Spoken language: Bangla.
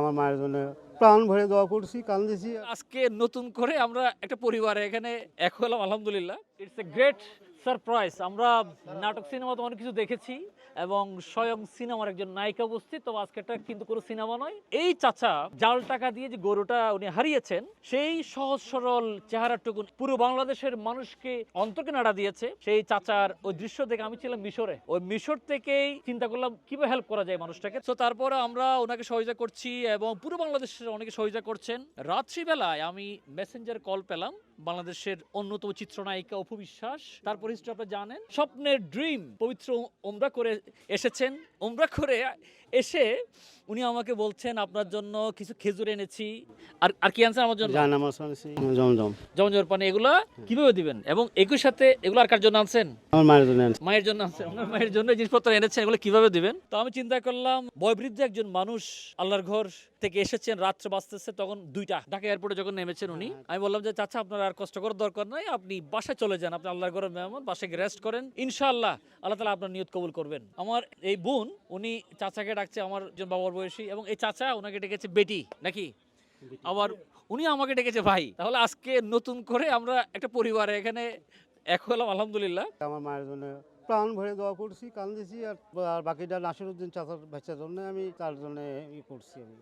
আমার মায়ের জন্য প্রাণ ভরে দোয়া করছি, কান্দেছি। আজকে নতুন করে আমরা একটা পরিবারে এখানে এক হলাম, আলহামদুলিল্লাহ। ইটস এ গ্রেট সারপ্রাইজ, আমরা নাটক সিনেমা তো অনেক কিছু দেখেছি এবং স্বয়ং সিনেমার একজন নায়িকা উপস্থিত তো আজকেরটা কিন্তু কোনো সিনেমা নয়। এই চাচা জাল টাকা দিয়ে যে গরুটা উনি হারিয়েছেন, সেই সহজ সরল চেহারাটুকু পুরো বাংলাদেশের মানুষকে অন্তকে নাড়া দিয়েছে। সেই চাচার ওই দৃশ্য দেখে আমি ছিলাম মিশরে। ওই মিশর থেকেই চিন্তা করলাম, কীভাবে হেল্প করা যায় মানুষটাকে? তো তারপরে আমরা ওনাকে সহযোগিতা করছি এবং পুরো বাংলাদেশের অনেকে সহযোগিতা করছেন। রাত্রিবেলায় আমি মেসেঞ্জার কল পেলাম। বাংলাদেশের অন্যতম চিত্রনায়িকা অপু বিশ্বাস। তারপর হিস্ট্রি আপনারা জানেন, স্বপ্নের ড্রিম পবিত্র ওমরা করে এসেছেন। ওমরা করে এসে উনি আমাকে বলছেন আপনার জন্য কিছু খেজুর এনেছি। আর আর কি আনছেন আমার জন্য? জান জমজম। যেমন পানি এগুলো কীভাবে দিবেন? এবং একই সাথে এগুলো আর কার জন্য আনছেন? আমার মায়ের জন্য মায়ের জন্য আনছেন। ওনার মায়ের জন্য জিনিসপত্র এনেছেন এগুলো কীভাবে দিবেন? তো আমি চিন্তা করলাম বয়বৃদ্ধ একজন মানুষ আল্লাহর ঘর থেকে এসেছেন রাত্রে বাঁচতেছে তখন দুইটা ঢাকা এয়ারপোর্টে যখন নেমেছেন উনি আমি বললাম যে চাচা আপনার আর কষ্ট করার দরকার নাই আপনি বাসায় চলে যান আপনি আল্লাহর ঘরের মেহমান বাসায় রেস্ট করেন। ইনশাআল্লাহ আল্লাহ তালা আপনার নিয়ত কবুল করবেন। আমার এই বোন উনি চাচাকে ডাকছে আমার একজন বাবার বয়সী এবং এই চাচা ওনাকে ডেকেছে বেটি নাকি? আবার উনি আমাকে ডেকেছে ভাই। তাহলে আজকে নতুন করে আমরা একটা পরিবারে এখানে এক হলাম আলহামদুলিল্লাহ। আমার মায়ের জন্য প্রাণ ভরে দোয়া করছি কান্দেছি আর আর বাকিটা নাসিরুদ্দিন চাচার বাচ্চার জন্য আমি তার জন্য ই করছি আমি।